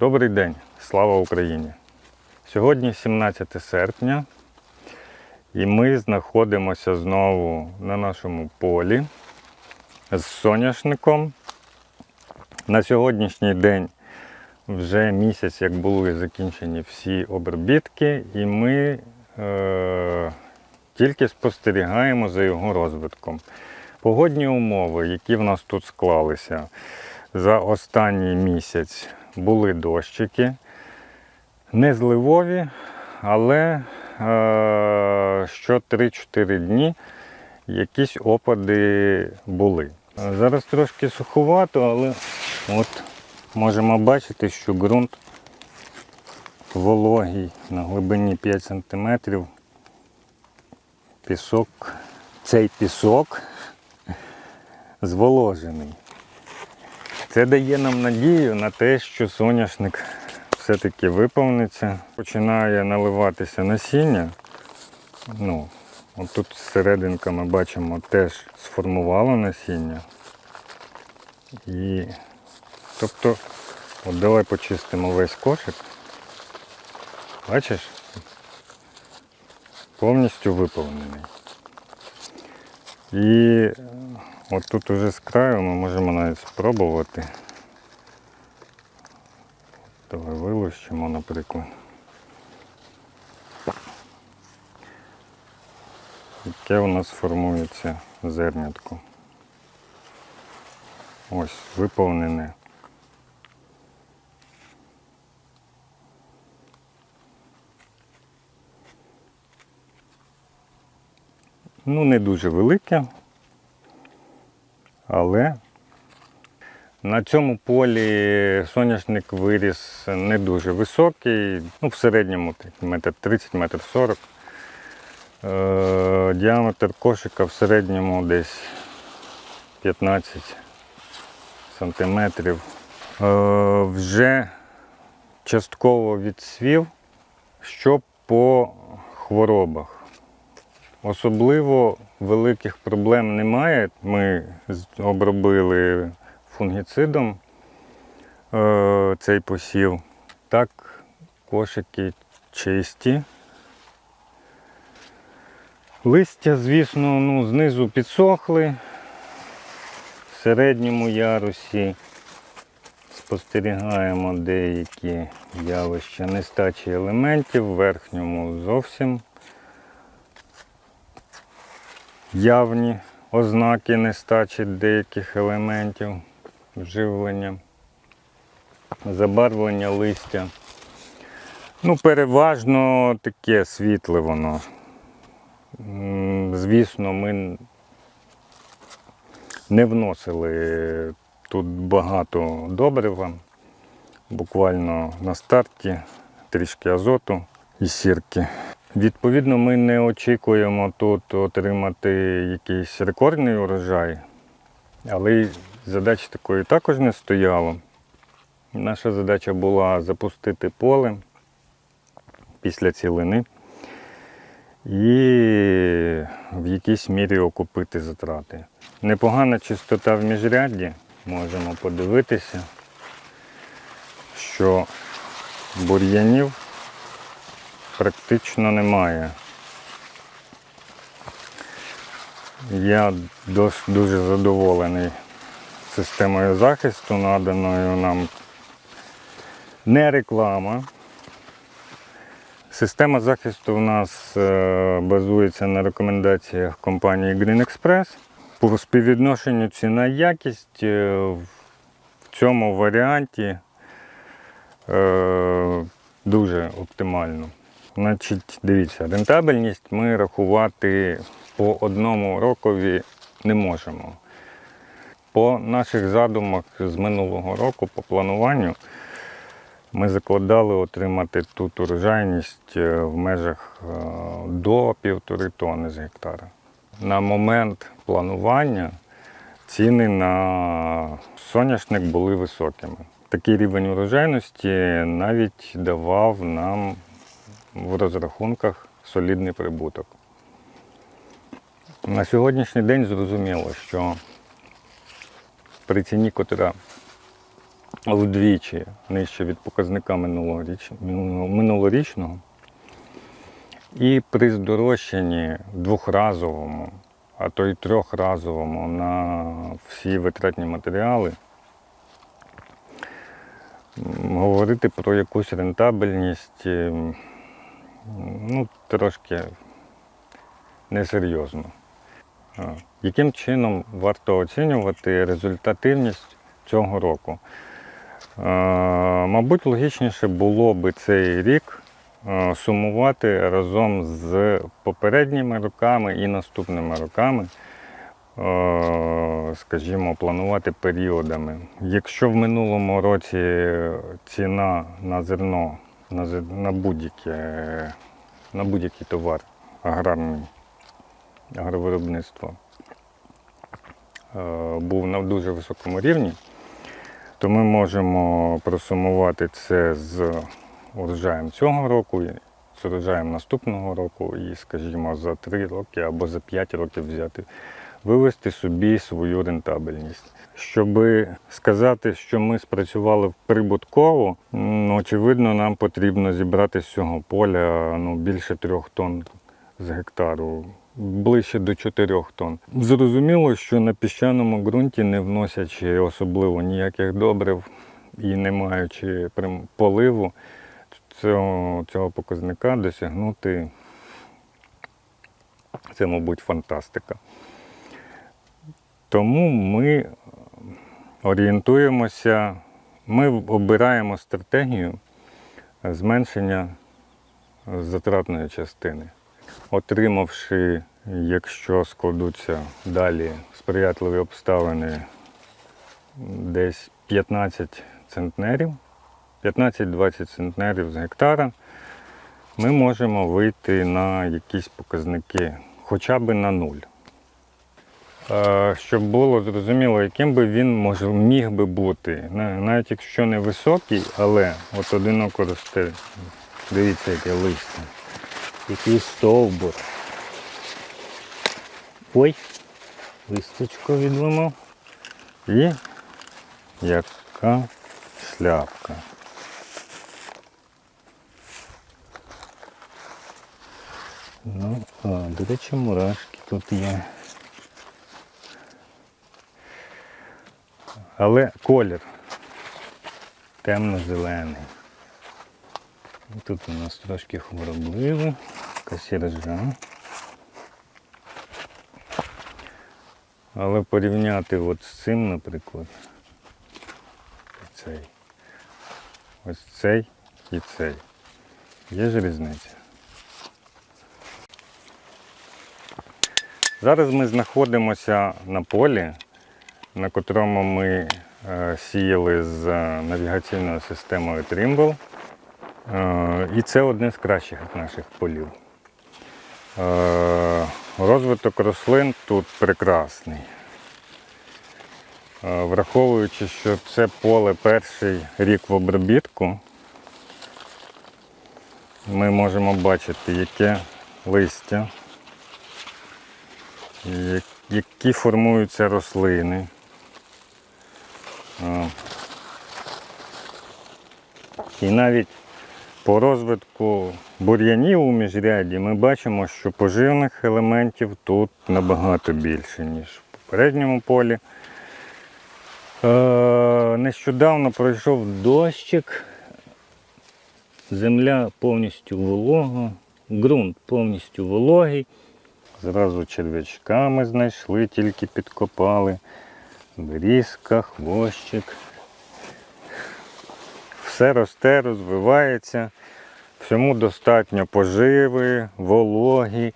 Добрий день, слава Україні! Сьогодні 17 серпня, і ми знаходимося знову на нашому полі з соняшником. На сьогоднішній день вже місяць, як були закінчені всі обробітки, і ми е, тільки спостерігаємо за його розвитком. Погодні умови, які в нас тут склалися за останній місяць, були дощики. Не зливові, але е, що 3-4 дні якісь опади були. Зараз трошки суховато, але от можемо бачити, що ґрунт вологий на глибині 5 см. Пісок, цей пісок зволожений. Це дає нам надію на те, що соняшник все-таки виповниться. Починає наливатися насіння. Ну, от тут серединка ми бачимо теж сформувало насіння. І тобто, от давай почистимо весь кошик. Бачиш? Повністю виповнений. І е, от тут уже з краю ми можемо навіть спробувати. Давай вилущимо, наприклад. Яке у нас формується зернятко. Ось, виповнене. Ну, не дуже велике, але на цьому полі соняшник виріс не дуже високий, ну в середньому метр 30, метр 40. Е, діаметр кошика в середньому десь 15 сантиметрів. Е, вже частково відсвів, що по хворобах. Особливо великих проблем немає. Ми обробили фунгіцидом е, цей посів. Так, кошики чисті. Листя, звісно, ну, знизу підсохли. В середньому ярусі спостерігаємо деякі явища нестачі елементів, в верхньому зовсім явні ознаки нестачі деяких елементів живлення, забарвлення листя. Ну, переважно таке світле воно. Звісно, ми не вносили тут багато добрива. Буквально на старті трішки азоту і сірки. Відповідно, ми не очікуємо тут отримати якийсь рекордний урожай, але задачі такої також не стояло. Наша задача була запустити поле після цілини і в якійсь мірі окупити затрати. Непогана чистота в міжрядді, можемо подивитися, що бур'янів практично немає. Я дуже задоволений системою захисту, наданою нам не реклама. Система захисту у нас е, базується на рекомендаціях компанії Green Express. По співвідношенню ціна-якість е, в цьому варіанті е, дуже оптимально. Значить, дивіться, рентабельність ми рахувати по одному рокові не можемо. По наших задумах з минулого року, по плануванню, ми закладали отримати тут урожайність е, в межах е, до півтори тонни з гектара. На момент планування ціни на соняшник були високими. Такий рівень урожайності навіть давав нам в розрахунках солідний прибуток. На сьогоднішній день зрозуміло, що при ціні, котра вдвічі нижче від показника минулорічного. І при здорожчанні двохразовому, а то й трьохразовому на всі витратні матеріали, говорити про якусь рентабельність ну, трошки несерйозно. Яким чином варто оцінювати результативність цього року? Мабуть, логічніше було би цей рік сумувати разом з попередніми роками і наступними роками, скажімо, планувати періодами. Якщо в минулому році ціна на зерно, на, на будь-яке, на будь-який товар аграрний, агровиробництво е, був на дуже високому рівні, то ми можемо просумувати це з урожаєм цього року, з урожаєм наступного року, і, скажімо, за 3 роки або за 5 років взяти, вивести собі свою рентабельність. Щоб сказати, що ми спрацювали прибутково, м, очевидно, нам потрібно зібрати з цього поля ну, більше трьох тонн з гектару, ближче до 4 тонн. Зрозуміло, що на піщаному ґрунті, не вносячи особливо ніяких добрив і не маючи поливу, цього, цього показника досягнути це, мабуть, фантастика. Тому ми орієнтуємося, ми обираємо стратегію зменшення затратної частини отримавши, якщо складуться далі сприятливі обставини, десь 15 центнерів, 15-20 центнерів з гектара, ми можемо вийти на якісь показники хоча б на нуль. Е, Щоб було зрозуміло, яким би він може, міг би бути, навіть якщо не високий, але от одиноко росте, дивіться, яке листя. Який стовбур. Ой, листочко відламав. І яка шляпка. Ну, а, до речі, мурашки тут є. Але колір темно-зелений. Тут у нас трошки хворобливо, якась ржа. Але порівняти от з цим, наприклад, цей, ось цей і цей. Є ж різниця. Зараз ми знаходимося на полі, на котрому ми е, сіяли з е, навігаційною системою Trimble. Е, І це одне з кращих наших полів. Розвиток рослин тут прекрасний. Враховуючи, що це поле перший рік в обробітку, ми можемо бачити, яке листя, які формуються рослини. І навіть по розвитку бур'янів у міжряді ми бачимо, що поживних елементів тут набагато більше, ніж в попередньому полі. Е, Нещодавно пройшов дощик, земля повністю волога, ґрунт повністю вологий. Зразу черв'ячка ми знайшли, тільки підкопали. Берізка, хвощик. Все росте, розвивається. Всьому достатньо поживи, вологі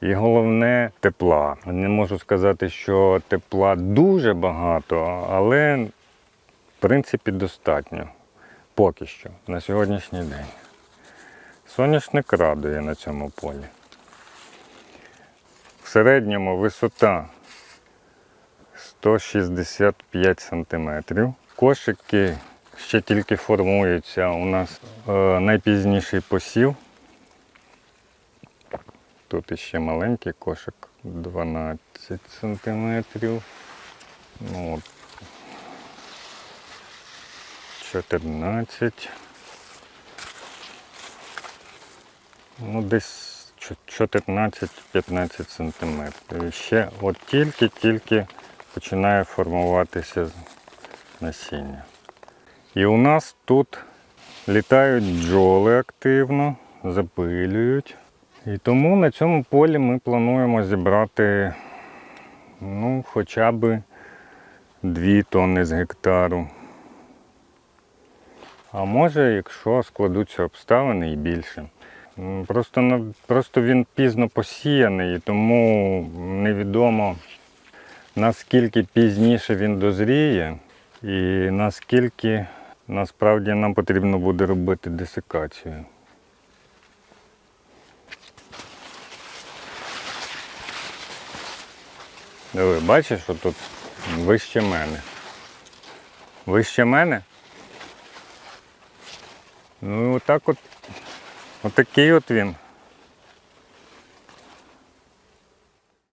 і головне тепла. Не можу сказати, що тепла дуже багато, але в принципі достатньо. Поки що, на сьогоднішній день. Соняшник радує на цьому полі. В середньому висота 165 сантиметрів. Кошики ще тільки формуються. У нас е, найпізніший посів. Тут іще маленький кошик 12 сантиметрів. Ну, от. 14. Ну, десь 14-15 сантиметрів. Ще от тільки-тільки починає формуватися насіння. І у нас тут літають бджоли активно, запилюють. І тому на цьому полі ми плануємо зібрати ну, хоча б 2 тонни з гектару. А може, якщо складуться обставини і більше. Просто, просто він пізно посіяний, тому невідомо наскільки пізніше він дозріє, і наскільки насправді нам потрібно буде робити десикацію. Диви, бачиш, що тут вище мене. Вище мене? Ну, отак от. Отакий от він.